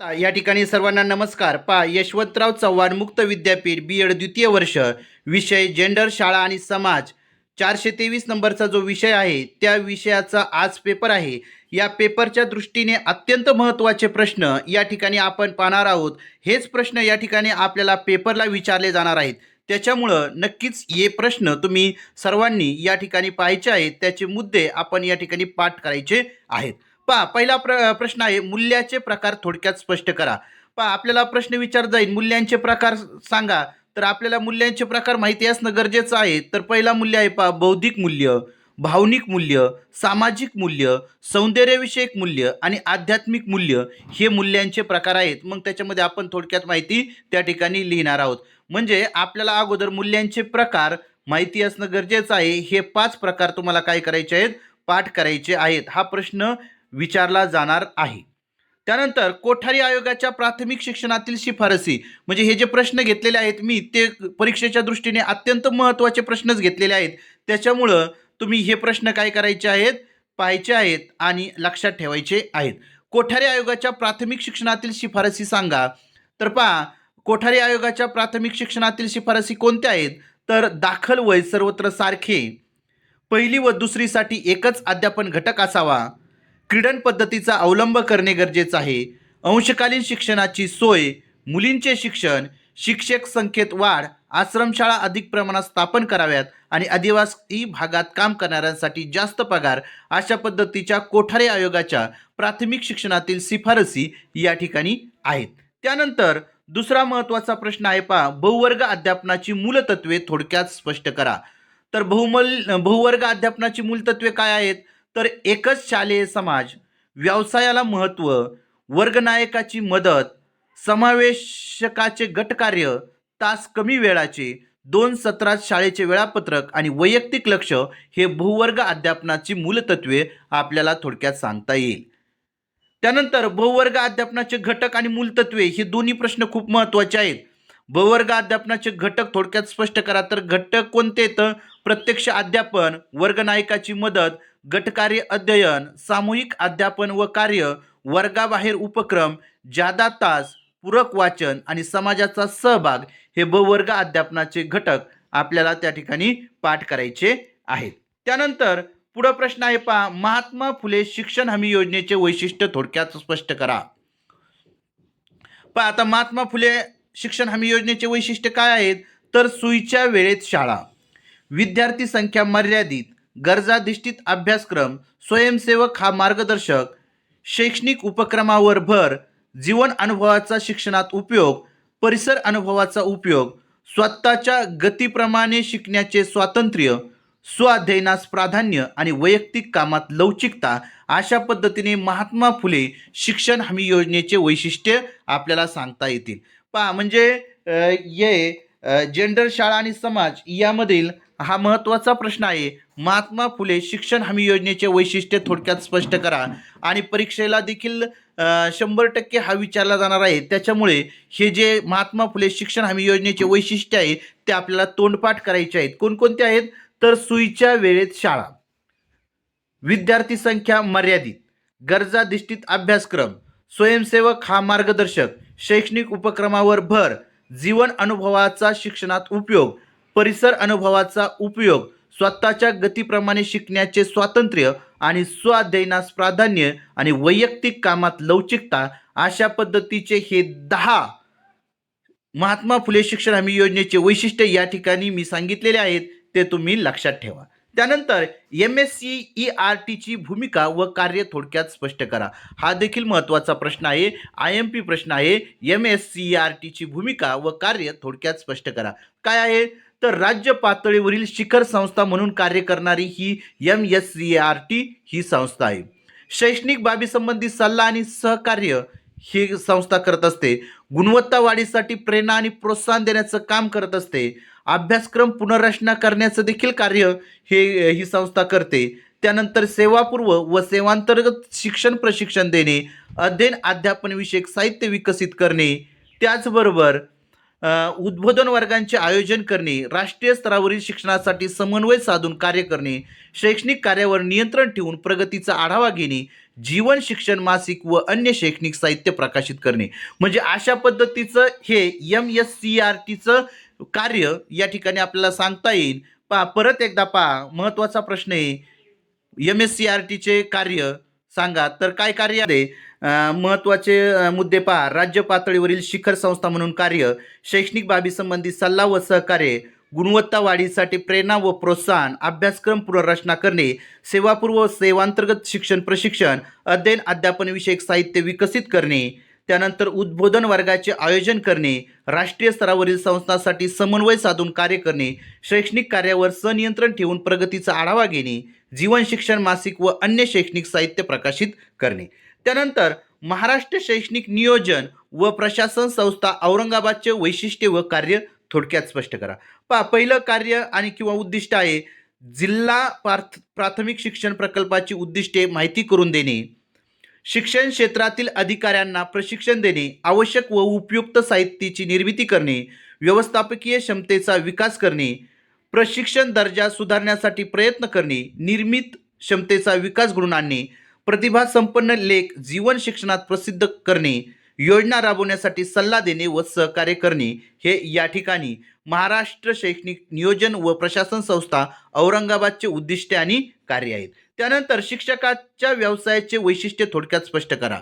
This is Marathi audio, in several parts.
या ठिकाणी सर्वांना नमस्कार. पा यशवंतराव चव्हाण मुक्त विद्यापीठ बी एड द्वितीय वर्ष विषय जेंडर शाळा आणि समाज. चारशे तेवीस नंबरचा जो विषय आहे त्या विषयाचा आज पेपर आहे. या पेपरच्या दृष्टीने अत्यंत महत्त्वाचे प्रश्न या ठिकाणी आपण पाहणार आहोत. हेच प्रश्न या ठिकाणी आपल्याला पेपरला विचारले जाणार आहेत. त्याच्यामुळं नक्कीच हे प्रश्न तुम्ही सर्वांनी या ठिकाणी पाहायचे आहेत. त्याचे मुद्दे आपण या ठिकाणी पाठ करायचे आहेत. पहा पहिला प्र प्रश्न आहे मूल्याचे प्रकार थोडक्यात स्पष्ट करा. पहा आपल्याला प्रश्न विचार जाईल मूल्यांचे प्रकार सांगा. तर आपल्याला मूल्यांचे प्रकार माहिती असणं गरजेचं आहे. तर पहिला मूल्य आहे पहा बौद्धिक मूल्य भावनिक मूल्य सामाजिक मूल्य सौंदर्यविषयक मूल्य आणि आध्यात्मिक मूल्य हे मूल्यांचे प्रकार आहेत. मग त्याच्यामध्ये आपण थोडक्यात माहिती त्या ठिकाणी लिहिणार आहोत. म्हणजे आपल्याला अगोदर मूल्यांचे प्रकार माहिती असणं गरजेचं आहे. हे पाच प्रकार तुम्हाला काय करायचे आहेत? पाठ करायचे आहेत. हा प्रश्न विचारला जाणार आहे. त्यानंतर कोठारी आयोगाच्या प्राथमिक शिक्षणातील शिफारसी म्हणजे हे जे प्रश्न घेतलेले आहेत मी ते परीक्षेच्या दृष्टीने अत्यंत महत्त्वाचे प्रश्नच घेतलेले आहेत. त्याच्यामुळं तुम्ही हे प्रश्न काय करायचे आहेत? पाहायचे आहेत आणि लक्षात ठेवायचे आहेत. कोठारी आयोगाच्या प्राथमिक शिक्षणातील शिफारसी सांगा. तर पहा कोठारी आयोगाच्या प्राथमिक शिक्षणातील शिफारसी कोणत्या आहेत? तर दाखल वय सर्वत्र सारखे. पहिली व दुसरीसाठी एकच अध्यापन घटक असावा. क्रीडन पद्धतीचा अवलंब करणे गरजेचं आहे. अंशकालीन शिक्षणाची सोय मुलींचे शिक्षण शिक्षक संख्येत वाढ आश्रमशाळा अधिक प्रमाणात स्थापन कराव्यात आणि आदिवासी भागात काम करणाऱ्यांसाठी जास्त पगार अशा पद्धतीच्या कोठारे आयोगाच्या प्राथमिक शिक्षणातील शिफारसी या ठिकाणी आहेत. त्यानंतर दुसरा महत्त्वाचा प्रश्न आहे पहा बहुवर्ग अध्यापनाची मूलतत्वे थोडक्यात स्पष्ट करा. तर बहुमल बहुवर्ग अध्यापनाची मूलतत्वे काय आहेत? तर एकच शालेय समाज व्यवसायाला महत्त्व वर्गनायकाची मदत समावेशकाचे गटकार्य तास कमी वेळाचे दोन सत्रात शाळेचे वेळापत्रक आणि वैयक्तिक लक्ष हे बहुवर्ग अध्यापनाची मूलतत्वे आपल्याला थोडक्यात सांगता येईल. त्यानंतर बहुवर्ग अध्यापनाचे घटक आणि मूलतत्वे हे दोन्ही प्रश्न खूप महत्त्वाचे आहेत. बहुवर्ग अध्यापनाचे घटक थोडक्यात स्पष्ट करा तर घटक कोणते? तर प्रत्यक्ष अध्यापन वर्गनायकाची मदत गटकार्य अध्ययन सामूहिक अध्यापन व कार्य वर्गाबाहेर उपक्रम जादा तास पूरक वाचन आणि समाजाचा सहभाग हे बहुवर्ग अध्यापनाचे घटक आपल्याला त्या ठिकाणी पाठ करायचे आहेत. त्यानंतर पुढं प्रश्न आहे पहा महात्मा फुले शिक्षण हमी योजनेचे वैशिष्ट्य थोडक्यात स्पष्ट करा. पहा आता महात्मा फुले शिक्षण हमी योजनेचे वैशिष्ट्य काय आहेत? तर सुईच्या वेळेत शाळा. विद्यार्थी संख्या मर्यादित. गरजाधिष्ठित अभ्यासक्रम स्वयंसेवक हा मार्गदर्शक शैक्षणिक उपक्रमावर भर जीवन अनुभवाचा शिक्षणात उपयोग परिसर अनुभवाचा उपयोग स्वतःच्या गतीप्रमाणे शिकण्याचे स्वातंत्र्य स्वाध्ययनास प्राधान्य आणि वैयक्तिक कामात लवचिकता अशा पद्धतीने महात्मा फुले शिक्षण हमी योजनेचे वैशिष्ट्य आपल्याला सांगता येतील. पहा म्हणजे ये जेंडर शाळा आणि समाज यामधील हा महत्त्वाचा प्रश्न आहे. महात्मा फुले शिक्षण हमी योजनेचे वैशिष्ट्य थोडक्यात स्पष्ट करा. आणि परीक्षेला देखील शंभर टक्के हा विचारला जाणार आहे. त्याच्यामुळे हे जे महात्मा फुले शिक्षण हमी योजनेचे वैशिष्ट्य आहे ते आपल्याला तोंडपाठ करायचे आहेत. कोणकोणते आहेत? तर सुईच्या वेळेत शाळा. विद्यार्थी संख्या मर्यादित. गरजाधिष्ठित अभ्यासक्रम. स्वयंसेवक हा मार्गदर्शक. शैक्षणिक उपक्रमावर भर. जीवन अनुभवाचा शिक्षणात उपयोग. परिसर अनुभवाचा उपयोग. स्वतःच्या गतीप्रमाणे शिकण्याचे स्वातंत्र्य आणि स्वाध्ययनास प्राधान्य आणि वैयक्तिक कामात लवचिकता अशा पद्धतीचे हे दहा महात्मा फुले शिक्षण हमी योजनेचे वैशिष्ट्य या ठिकाणी मी सांगितलेले आहेत ते तुम्ही लक्षात ठेवा. त्यानंतर M S C E R टीची भूमिका व कार्य थोडक्यात स्पष्ट करा. हा देखील महत्त्वाचा प्रश्न आहे आय एम पी प्रश्न आहे. M S C E R टीची भूमिका व कार्य थोडक्यात स्पष्ट करा. काय आहे? तर राज्य पातळीवरील शिखर संस्था म्हणून कार्य करणारी ही M S C R T ही संस्था आहे. शैक्षणिक बाबीसंबंधी सल्ला आणि सहकार्य ही संस्था करत असते. गुणवत्ता वाढीसाठी प्रेरणा आणि प्रोत्साहन देण्याचं काम करत असते. अभ्यासक्रम पुनर्रचना करण्याचं देखील कार्य हे ही संस्था करते. त्यानंतर सेवापूर्व व सेवांतर्गत शिक्षण प्रशिक्षण देणे अध्ययन अध्यापनविषयक साहित्य विकसित करणे त्याचबरोबर उद्बोधन वर्गांचे आयोजन करणे राष्ट्रीय स्तरावरील शिक्षणासाठी समन्वय साधून कार्य करणे शैक्षणिक कार्यावर नियंत्रण ठेवून प्रगतीचा आढावा घेणे जीवन शिक्षण मासिक व अन्य शैक्षणिक साहित्य प्रकाशित करणे. म्हणजे अशा पद्धतीचं हे एम एस सी आर टीचं कार्य या ठिकाणी आपल्याला सांगता येईल. पहा परत एकदा पहा महत्त्वाचा प्रश्न आहे. एम एस सी आर टीचे कार्य सांगा. तर काय कार्य आहे? महत्त्वाचे मुद्दे पहा. राज्य पातळीवरील शिखर संस्था म्हणून कार्य शैक्षणिक बाबीसंबंधी सल्ला व सहकार्य गुणवत्ता वाढीसाठी प्रेरणा व प्रोत्साहन अभ्यासक्रम पुनर्रचना करणे सेवापूर्व सेवांतर्गत शिक्षण प्रशिक्षण अध्ययन अध्यापन विषयक साहित्य विकसित करणे त्यानंतर उद्बोधन वर्गाचे आयोजन करणे राष्ट्रीय स्तरावरील संस्थांसाठी समन्वय साधून कार्य करणे शैक्षणिक कार्यावर सनियंत्रण ठेवून प्रगतीचा आढावा घेणे जीवन शिक्षण मासिक व अन्य शैक्षणिक साहित्य प्रकाशित करणे. त्यानंतर महाराष्ट्र शैक्षणिक नियोजन व प्रशासन संस्था औरंगाबादचे वैशिष्ट्य व कार्य थोडक्यात स्पष्ट करा. पहा पहिलं कार्य आणि किंवा उद्दिष्ट आहे जिल्हा पार्थ प्राथमिक शिक्षण प्रकल्पाची उद्दिष्टे माहिती करून देणे. शिक्षण क्षेत्रातील अधिकाऱ्यांना प्रशिक्षण देणे आवश्यक व उपयुक्त साहित्याची निर्मिती करणे व्यवस्थापकीय क्षमतेचा विकास करणे प्रशिक्षण दर्जा सुधारण्यासाठी प्रयत्न करणे निर्मित क्षमतेचा विकास घडून आणणे प्रतिभा संपन्न लेख जीवन शिक्षणात प्रसिद्ध करणे योजना राबवण्यासाठी सल्ला देणे व सहकार्य करणे हे या ठिकाणी महाराष्ट्र शैक्षणिक नियोजन व प्रशासन संस्था औरंगाबादचे उद्दिष्टे आणि कार्य आहेत. त्यानंतर शिक्षकाच्या व्यवसायाचे वैशिष्ट्य थोडक्यात स्पष्ट करा.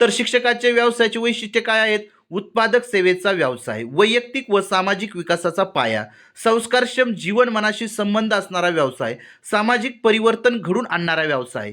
तर शिक्षकाचे व्यवसायाचे वैशिष्ट्य काय आहेत? उत्पादक सेवेचा व्यवसाय वैयक्तिक व सामाजिक विकासाचा पाया संस्कारक्षम जीवन मनाशी संबंध असणारा व्यवसाय सामाजिक परिवर्तन घडून आणणारा व्यवसाय.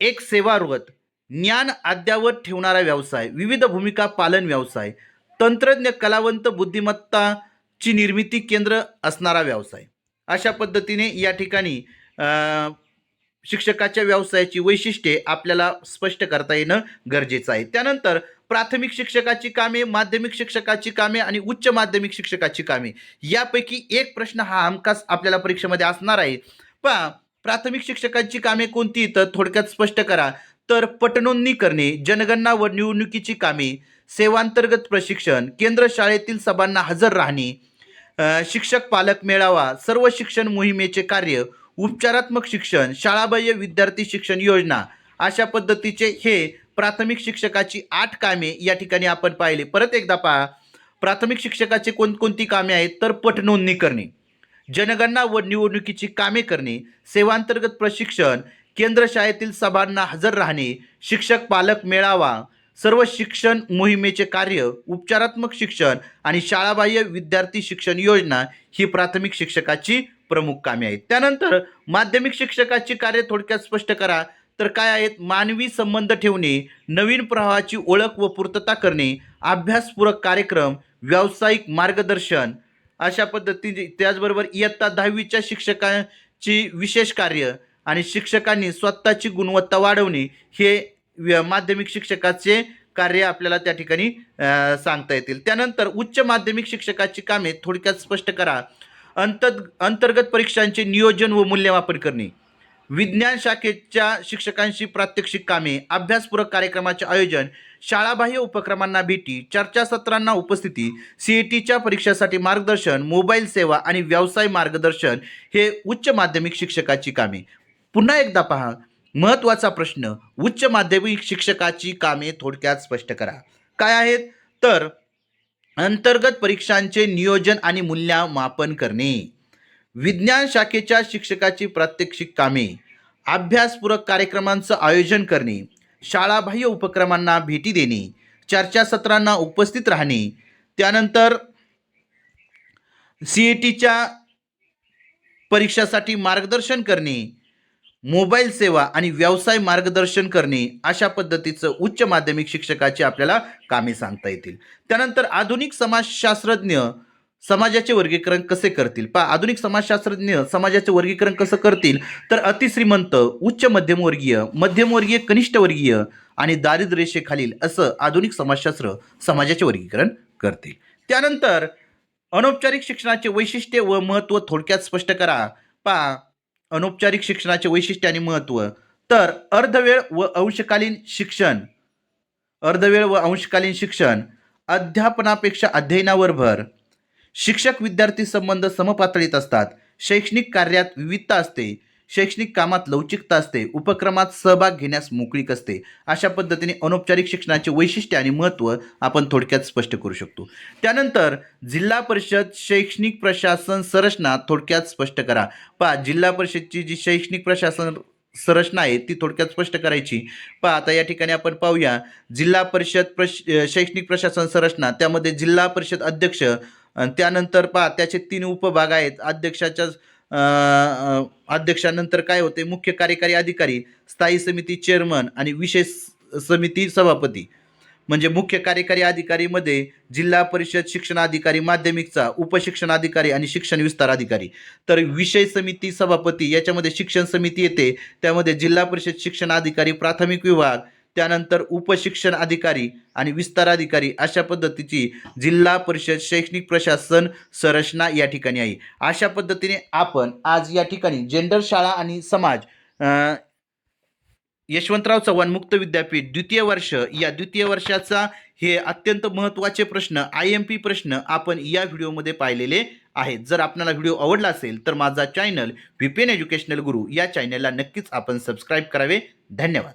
एक सेवावृत ज्ञान अद्यावत ठेवणारा व्यवसाय विविध भूमिका पालन व्यवसाय तंत्रज्ञ कलावंत बुद्धिमत्ताची निर्मिती केंद्र असणारा व्यवसाय. अशा पद्धतीने या ठिकाणी शिक्षकाच्या व्यवसायाची वैशिष्ट्ये आपल्याला स्पष्ट करता येणं गरजेचं आहे. त्यानंतर प्राथमिक शिक्षकाची कामे माध्यमिक शिक्षकाची कामे आणि उच्च माध्यमिक शिक्षकाची कामे. यापैकी एक प्रश्न हा हमखास आपल्याला परीक्षेमध्ये असणार आहे. पहा प्राथमिक शिक्षकांची कामे कोणती? तर थोडक्यात स्पष्ट करा. तर पटनोंदणी करणे जनगणना व निवडणुकीची कामे सेवांतर्गत प्रशिक्षण केंद्र शाळेतील सभांना हजर राहणे शिक्षक पालक मेळावा सर्व शिक्षण मोहिमेचे कार्य उपचारात्मक शिक्षण शाळाबाह्य विद्यार्थी शिक्षण योजना अशा पद्धतीचे हे प्राथमिक शिक्षकाची आठ कामे या ठिकाणी आपण पाहिले. परत एकदा पहा. प्राथमिक शिक्षकाची कोणकोणती कामे आहेत? तर पटनोंदणी करणे. जनगणना व निवडणुकीची कामे करणे. सेवांतर्गत प्रशिक्षण. केंद्र शाळेतील सभांना हजर राहणे. शिक्षक पालक मेळावा. सर्व शिक्षण मोहिमेचे कार्य. उपचारात्मक शिक्षण आणि शाळाबाह्य विद्यार्थी शिक्षण योजना ही प्राथमिक शिक्षकाची प्रमुख कामे आहेत. त्यानंतर माध्यमिक शिक्षकाची कार्य थोडक्यात स्पष्ट करा. तर काय आहेत? मानवी संबंध ठेवणे नवीन प्रवाहाची ओळख व पूर्तता करणे अभ्यासपूरक कार्यक्रम व्यावसायिक मार्गदर्शन अशा पद्धतीने त्याचबरोबर इयत्ता दहावीच्या शिक्षकांची विशेष कार्य आणि शिक्षकांनी स्वतःची गुणवत्ता वाढवणे हे व्य- माध्यमिक शिक्षकाचे कार्य आपल्याला त्या ठिकाणी सांगता येतील. त्यानंतर उच्च माध्यमिक शिक्षकाची कामे थोडक्यात स्पष्ट करा. अंतर अंतर्गत परीक्षांचे नियोजन व मूल्यमापन करणे. विज्ञान शाखेच्या शिक्षकांशी प्रात्यक्षिक कामे अभ्यासपूरक कार्यक्रमाचे आयोजन शाळाबाह्य उपक्रमांना भेटी चर्चासत्रांना उपस्थिती सी ई टीच्या परीक्षेसाठी मार्गदर्शन मोबाईल सेवा आणि व्यवसाय मार्गदर्शन हे उच्च माध्यमिक शिक्षकाची कामे. पुन्हा एकदा पहा महत्त्वाचा प्रश्न उच्च माध्यमिक शिक्षकाची कामे थोडक्यात स्पष्ट करा. काय आहेत? तर अंतर्गत परीक्षांचे नियोजन आणि मूल्यमापन करणे. विज्ञान शाखेच्या शिक्षकाची प्रात्यक्षिक कामे. अभ्यासपूरक कार्यक्रमांचं आयोजन करणे. शाळाबाह्य उपक्रमांना भेटी देणे. चर्चासत्रांना उपस्थित राहणे. त्यानंतर सी ई टीच्या परीक्षासाठी मार्गदर्शन करणे. मोबाईल सेवा आणि व्यवसाय मार्गदर्शन करणे अशा पद्धतीचं उच्च माध्यमिक शिक्षकाची आपल्याला कामे सांगता येतील. त्यानंतर आधुनिक समाजशास्त्रज्ञ समाजाचे वर्गीकरण कसे करतील? पा आधुनिक समाजशास्त्रज्ञ समाजाचे वर्गीकरण कसं करतील? तर अतिश्रीमंत उच्च मध्यमवर्गीय मध्यमवर्गीय कनिष्ठवर्गीय आणि दारिद्र्यरेषेखालील असं आधुनिक समाजशास्त्र समाजाचे वर्गीकरण करतील. त्यानंतर अनौपचारिक शिक्षणाचे वैशिष्ट्य व महत्त्व थोडक्यात स्पष्ट करा. पा अनौपचारिक शिक्षणाचे वैशिष्ट्य आणि महत्त्व तर अर्धवेळ व अंशकालीन शिक्षण. अर्धवेळ व अंशकालीन शिक्षण. अध्यापनापेक्षा अध्ययनावर भर. शिक्षक विद्यार्थी संबंध समपातळीत असतात. शैक्षणिक कार्यात विविधता असते. शैक्षणिक कामात लवचिकता असते उपक्रमात सहभाग घेण्यास मोकळीक असते. अशा पद्धतीने अनौपचारिक शिक्षणाचे वैशिष्ट्य आणि महत्त्व आपण थोडक्यात स्पष्ट करू शकतो. त्यानंतर जिल्हा परिषद शैक्षणिक प्रशासन संरचना थोडक्यात स्पष्ट करा. पहा जिल्हा परिषदची जी शैक्षणिक प्रशासन संरचना आहे ती थोडक्यात स्पष्ट करायची. पहा आता या ठिकाणी आपण पाहूया जिल्हा परिषद प्रश शैक्षणिक प्रशासन संरचना त्यामध्ये जिल्हा परिषद अध्यक्ष त्यानंतर पहा त्याचे तीन उपभाग आहेत. अध्यक्षाच्या अध्यक्षानंतर काय होते? मुख्य कार्यकारी अधिकारी स्थायी समिती चेअरमन आणि विशेष समिती सभापती. म्हणजे मुख्य कार्यकारी अधिकारीमध्ये जिल्हा परिषद शिक्षणाधिकारी माध्यमिकचा उपशिक्षण अधिकारी आणि शिक्षण विस्तार अधिकारी. तर विषय समिती सभापती याच्यामध्ये शिक्षण समिती येते. त्यामध्ये जिल्हा परिषद शिक्षण अधिकारी प्राथमिक विभाग त्यानंतर उपशिक्षण अधिकारी आणि विस्तार अधिकारी अशा पद्धतीची जिल्हा परिषद शैक्षणिक प्रशासन संरचना या ठिकाणी आहे. अशा पद्धतीने आपण आज या ठिकाणी जेंडर शाळा आणि समाज यशवंतराव चव्हाण मुक्त विद्यापीठ द्वितीय वर्ष या द्वितीय वर्षाचा हे अत्यंत महत्त्वाचे प्रश्न आय एम पी प्रश्न आपण या व्हिडिओमध्ये पाहिलेले आहेत. जर आपल्याला व्हिडिओ आवडला असेल तर माझा चॅनल व्हीपीएन एज्युकेशनल गुरु या चॅनलला नक्कीच आपण सबस्क्राईब करावे. धन्यवाद.